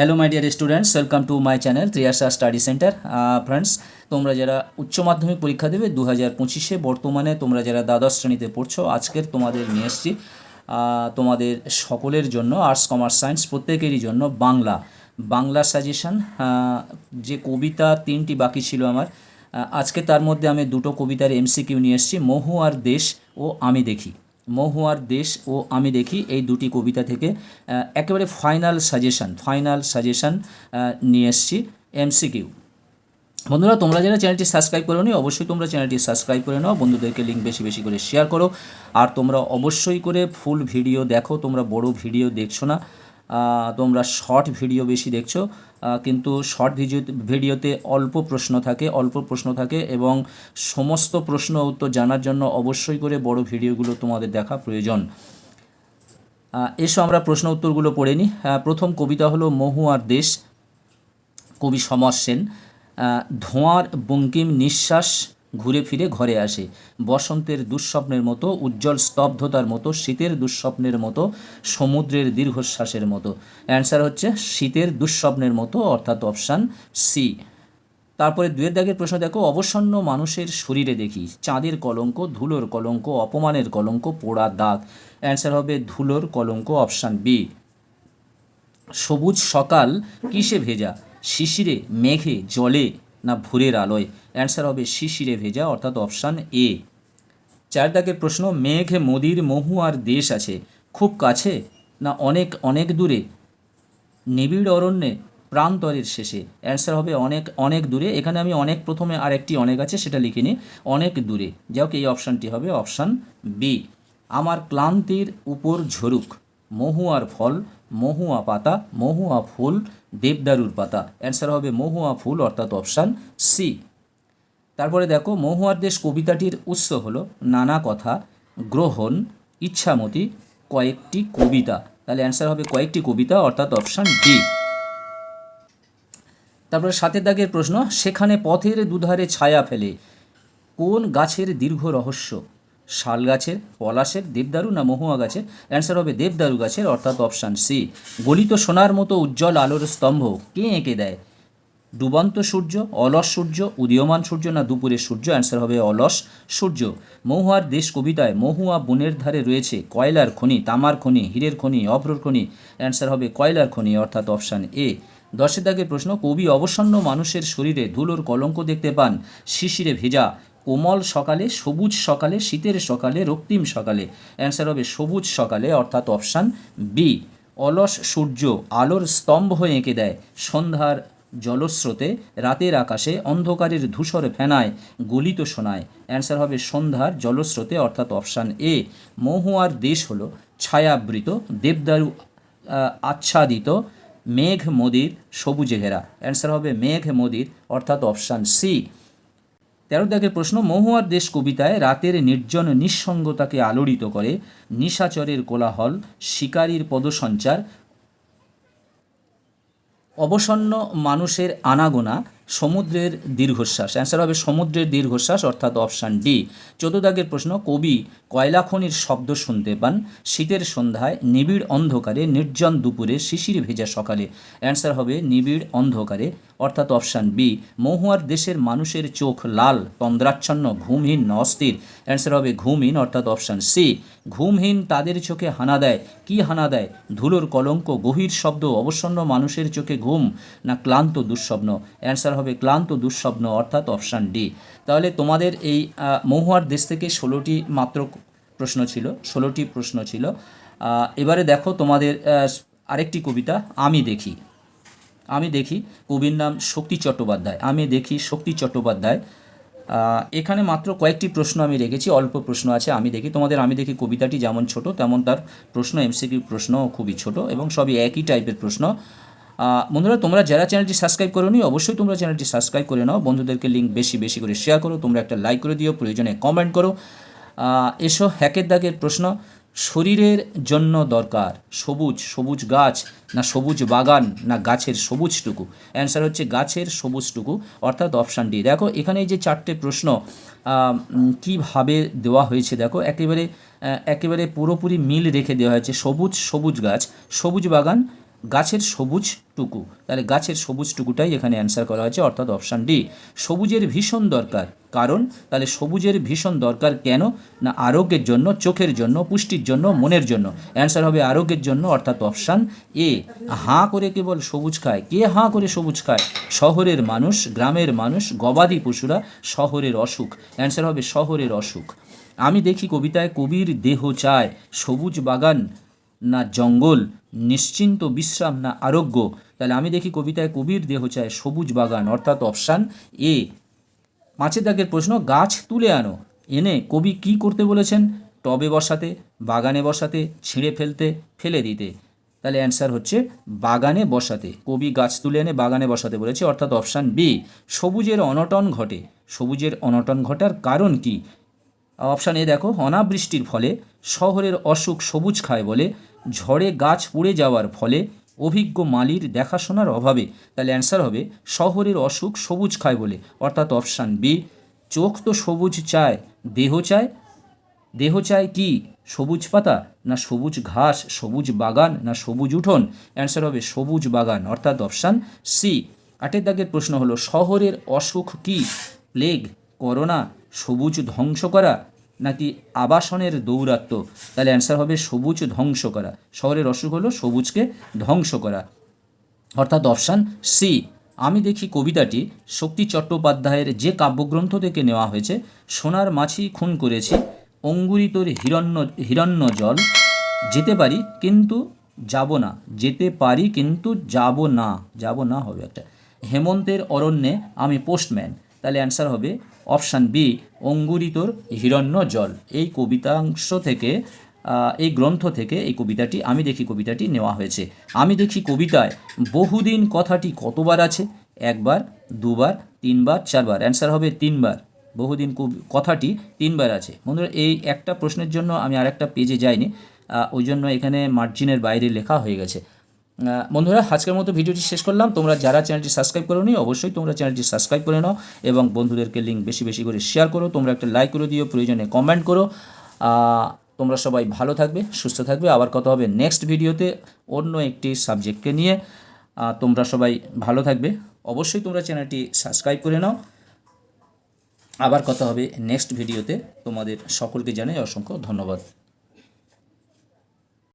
Hello my dear students welcome to my channel Triyasha study centre friends তোমরা যারা উচ্চ মাধ্যমিক পরীক্ষা দেবে দু হাজার পঁচিশে বর্তমানে তোমরা যারা দ্বাদশ শ্রেণীতে পড়ছো, আজকের তোমাদের নিয়ে এসছি তোমাদের সকলের জন্য আর্টস কমার্স সায়েন্স প্রত্যেকেরই জন্য বাংলা। বাংলা সাজেশন যে কবিতা তিনটি বাকি ছিল আমার আজকে তার মধ্যে আমি দুটো কবিতার এমসিকিউ নিয়ে এসেছি, মহু আর দেশ ও আমি দেখি। মহুয়ার দেশ ও আমি দেখি এই দুটি কবিতা থেকে একেবারে ফাইনাল সাজেশন ফাইনাল সাজেশন নিয়ে এসছি এমসিকিউ বন্ধুরা, তোমরা যারা চ্যানেলটি সাবস্ক্রাইব করো নি অবশ্যই তোমরা চ্যানেলটি সাবস্ক্রাইব করে নাও। বন্ধুদেরকে লিঙ্ক বেশি বেশি করে শেয়ার করো। আর তোমরা অবশ্যই করে ফুল ভিডিও দেখো। তোমরা বড় ভিডিও দেখছ না। তোমরা শর্ট ভিডিও বেশি দেখছ কিন্তু শর্ট ভিডিও ভিডিওতে অল্প প্রশ্ন থাকে, অল্প প্রশ্ন থাকে এবং সমস্ত প্রশ্ন উত্তর জানার জন্য অবশ্যই করে বড় ভিডিওগুলো তোমাদের দেখা প্রয়োজন। এসো আমরা প্রশ্ন উত্তরগুলো পড়ে নিই। প্রথম কবিতা হলো মহু আর দেশ, কবি সমর সেন। ধোঁয়ার বঙ্কিম নিঃশ্বাস ঘুরে ফিরে ঘরে আসে। বসন্তের দুঃস্বপ্নের মতো, উজ্জ্বল স্তব্ধতার মতো, শীতের দুঃস্বপ্নের মতো, সমুদ্রের দীর্ঘশ্বাসের মতো। অ্যান্সার হচ্ছে শীতের দুঃস্বপ্নের মতো, অর্থাৎ অপশান সি তারপরে দুয়ের দাগের প্রশ্ন দেখো, অবসন্ন মানুষের শরীরে দেখি, চাঁদের কলঙ্ক, ধুলোর কলঙ্ক, অপমানের কলঙ্ক, পোড়া দাগ। অ্যান্সার হবে ধুলোর কলঙ্ক অপশান বি সবুজ সকাল কিসে ভেজা? শিশিরে, মেঘে, জলে। না ভোরের আলোয়। অ্যান্সার হবে শিশিরে ভেজা, অর্থাৎ অপশান এ চার দাগের প্রশ্ন, মেঘ, মোদির, মহু আর দেশ আছে। খুব কাছে না অনেক অনেক দূরে? নিবিড় অরণ্যে, প্রান্তরের শেষে। অ্যান্সার হবে অনেক অনেক দূরে। এখানে আমি অনেক প্রথমে আরেকটি অনেক আছে, সেটা লিখিনি। অনেক দূরে। যাই হোক, এই অপশানটি হবে অপশান বি আমার ক্লান্তির উপর ঝরুক মহুয়ার ফল মহুয়া পাতা, মহুয়া ফুল, দেবদারুর পাতা। অ্যান্সার হবে মহুয়া ফুল, অর্থাৎ অপশান সি তারপরে দেখো, মহুয়ার দেশ কবিতাটির উৎস হলো নানা কথা, গ্রহণ, ইচ্ছামতি, কয়েকটি কবিতা। তাহলে অ্যান্সার হবে কয়েকটি কবিতা, অর্থাৎ অপশান ডি তারপরে সাতের দাগের প্রশ্ন, সেখানে পথের দুধারে ছায়া ফেলে, কোন গাছের দীর্ঘ রহস্য? শাল গাছের পলাশের, দেবদারু না মহুয়া গাছের? অ্যান্সার হবে দেবদারু গাছের, অর্থাৎ অপশান সি গলিত সোনার মতো উজ্জ্বল আলোর স্তম্ভ কে এঁকে দেয়? ডুবন্ত সূর্য, অলস সূর্য, উদীয়মান সূর্য না দুপুরের সূর্য? অ্যান্সার হবে অলস সূর্য। মহুয়ার দেশ কবিতায়, মহুয়া বনের ধারে রয়েছে কয়লার খনি, তামার খনি, হীরের খনি, অভ্রর খনি। অ্যান্সার হবে কয়লার খনি, অর্থাৎ অপশান এ দশের দাগের প্রশ্ন, কবি অবসন্ন মানুষের শরীরে ধুলোর কলঙ্ক দেখতে পান, শিশিরে ভেজা কোমল সকালে, সবুজ সকালে, শীতের সকালে, রক্তিম সকালে। অ্যান্সার হবে সবুজ সকালে, অর্থাৎ অপশান বি অলস সূর্য, আলোর স্তম্ভ হয়ে এঁকে দেয়। সন্ধ্যার জলস্রোতে, রাতের আকাশে, অন্ধকারের ধূসর ফেনায় গলিত শোনায় অ্যান্সার হবে সন্ধ্যার জলস্রোতে, অর্থাৎ অপশান এ মহুয়ার দেশ হলো ছায়াবৃত, দেবদারু আচ্ছাদিত মেঘ মদির সবুজে ঘেরা অ্যান্সার হবে মেঘ মোদির অর্থাৎ অপশান সি তেরো দাগের প্রশ্ন, মহুয়ার দেশ কবিতায় রাতের নির্জন নিঃসঙ্গতাকে আলোড়িত করে, নিশাচরের কোলাহল, শিকারীর পদসঞ্চার, অবসন্ন মানুষের আনাগোনা, সমুদ্রের দীর্ঘশ্বাস। অ্যান্সার হবে সমুদ্রের দীর্ঘশ্বাস, অর্থাৎ অপশান ডি চোদ্দ দাগের প্রশ্ন, কবি কয়লা খনির শব্দ শুনতে পান। শীতের সন্ধ্যায় নিবিড় অন্ধকারে, নির্জন দুপুরে শিশির ভেজা সকালে। অ্যান্সার হবে নিবিড় অন্ধকারে অর্থাৎ অপশান বি, মহুয়ার দেশের মানুষের চোখ লাল, তন্দ্রাচ্ছন্ন, ঘুমহীন, অস্থির। অ্যান্সার হবে ঘুমহীন, অর্থাৎ অপশান সি ঘুমহীন, তাদের চোখে হানা দেয়। কি হানা দেয়? ধুলোর কলঙ্ক গভীর শব্দ, অবসন্ন মানুষের চোখে ঘুম, না ক্লান্ত, দুঃস্বপ্ন? অ্যান্সার হবে ক্লান্ত, দুঃস্বপ্ন, অর্থাৎ অপশান ডি তাহলে তোমাদের এই মহুয়ার দেশ থেকে ষোলোটি মাত্র প্রশ্ন ছিল, ষোলোটি প্রশ্ন ছিল। এবারে দেখো তোমাদের আরেকটি কবিতা, আমি দেখি। আমি দেখি কবির নাম শক্তি চট্টোপাধ্যায়। আমি দেখি শক্তি চট্টোপাধ্যায়। এখানে মাত্র কয়েকটি প্রশ্ন আমি রেখেছি, অল্প প্রশ্ন আছে, আমি দেখি। তোমাদের, আমি দেখি কবিতাটি যেমন ছোট, তেমন তার প্রশ্ন এমসিকিউ প্রশ্ন খুবই ছোট এবং সবই একই টাইপের প্রশ্ন। বন্ধুরা, তোমরা যারা চ্যানেলটি সাবস্ক্রাইব করো অবশ্যই তোমরা চ্যানেলটি সাবস্ক্রাইব করে নাও। বন্ধুদেরকে লিঙ্ক বেশি বেশি করে শেয়ার করো। তোমরা একটা লাইক করে দিও, প্রয়োজনে কমেন্ট করো। এসো হ্যাকের দাগের প্রশ্ন। শরীরের জন্য দরকার, সবুজ সবুজ গাছ না সবুজ বাগান না গাছের সবুজটুকু। অ্যান্সার হচ্ছে গাছের সবুজটুকু, অর্থাৎ অপশান ডি দেখো, এখানে যে চারটে প্রশ্ন কীভাবে দেওয়া হয়েছে দেখো, একেবারে একেবারে পুরোপুরি মিল রেখে দেওয়া হয়েছে। সবুজ সবুজ গাছ, সবুজ বাগান গাছের সবুজ টুকু তাহলে গাছের সবুজ টুকুটাই এখানে অ্যান্সার করা হয়েছে, অর্থাৎ অপশান ডি সবুজের ভীষণ দরকার। কারণ? তাহলে সবুজের ভীষণ দরকার কেন? না আরোগ্যের জন্য, চোখের জন্য, পুষ্টির জন্য, মনের জন্য? অ্যান্সার হবে আরোগ্যের জন্য, অর্থাৎ অপশান এ হাঁ করে কেবল সবুজ খায়। কে হাঁ করে সবুজ খায়? শহরের মানুষ, গ্রামের মানুষ, গবাদি পশুরা শহরের অসুখ। অ্যান্সার হবে শহরের অসুখ। আমি দেখি কবিতায়, কবির দেহ চায়। সবুজ বাগান না জঙ্গল, নিশ্চিন্ত বিশ্রাম, না আরোগ্য। তাহলে আমি দেখি কবিতায় কবির দেহ চায় সবুজ বাগান, অর্থাৎ অপশান এ। পাঁচের দাগের প্রশ্ন, গাছ তুলে আনো। এনে কবি কি করতে বলেছেন? টবে বসাতে, বাগানে বসাতে, ছিঁড়ে ফেলতে, ফেলে দিতে। তাহলে অ্যান্সার হচ্ছে বাগানে বসাতে। কবি গাছ তুলে এনে বাগানে বসাতে বলেছে, অর্থাৎ অপশান বি। সবুজের অনটন ঘটে। সবুজের অনটন ঘটার কারণ কি? অপশান এ দেখো, অনাবৃষ্টির ফলে শহরের অসুখ সবুজ খায় বলে। ঝড়ে গাছ পুড়ে যাওয়ার ফলে অভিজ্ঞ মালির দেখাশোনার অভাবে তাহলে অ্যান্সার হবে শহরের অসুখ সবুজ খায় বলে। অর্থাৎ অপশান বি চোখ তো সবুজ চায়, দেহ চায়। দেহ চায় কি? সবুজ পাতা না সবুজ ঘাস, সবুজ বাগান না সবুজ উঠোন? অ্যান্সার হবে সবুজ বাগান। অর্থাৎ অপশান সি আটের দাগের প্রশ্ন হলো, শহরের অসুখ কি? প্লেগ করোনা সবুজ ধ্বংস করা? নাকি আবাসনের দৌরাত্ম্য? তাহলে অ্যান্সার হবে সবুজ ধ্বংস করা। শহরের অসুখ হলো সবুজকে ধ্বংস করা। অর্থাৎ অপশান সি আমি দেখি কবিতাটি, শক্তি চট্টোপাধ্যায়ের যে কাব্যগ্রন্থ থেকে নেওয়া হয়েছে, সোনার মাছি খুন করেছি অঙ্গুরিতর হিরণ্য হিরণ্য জল, যেতে পারি কিন্তু যাব না, যেতে পারি কিন্তু যাব না যাব না হবে একটা। হেমন্তের অরণ্যে আমি পোস্টম্যান তাহলে অ্যান্সার হবে অপশান বি, অঙ্গুরিতর হিরণ্য জল এই কবিতাংশ থেকে এই গ্রন্থ থেকে এই কবিতাটি, আমি দেখি কবিতাটি নেওয়া হয়েছে। আমি দেখি কবিতায় বহুদিন কথাটি কতবার আছে? একবার, দুবার, তিনবার, চারবার। অ্যান্সার হবে তিনবার। বহুদিন কথাটি তিনবার আছে। বন্ধুরা, এই একটা প্রশ্নের জন্য আমি আরেকটা পেজে যাইনি। ওই জন্য এখানে মার্জিনের বাইরে লেখা হয়ে গেছে। বন্ধুরা, আজকের মতো ভিডিওটি শেষ করলাম। তোমরা যারা চ্যানেলটি সাবস্ক্রাইব করো নি অবশ্যই তোমরা চ্যানেলটি সাবস্ক্রাইব করে নাও এবং বন্ধুদেরকে লিঙ্ক বেশি বেশি করে শেয়ার করো। তোমরা একটা লাইক করে দিও, প্রয়োজনে কমেন্ট করো। তোমরা সবাই ভালো থাকবে, সুস্থ থাকবে। আবার কথা হবে নেক্সট ভিডিওতে অন্য একটি সাবজেক্টকে নিয়ে। তোমরা সবাই ভালো থাকবে। অবশ্যই তোমরা চ্যানেলটি সাবস্ক্রাইব করে নাও। আবার কথা হবে নেক্সট ভিডিওতে। তোমাদের সকলকে জানাই অসংখ্য ধন্যবাদ।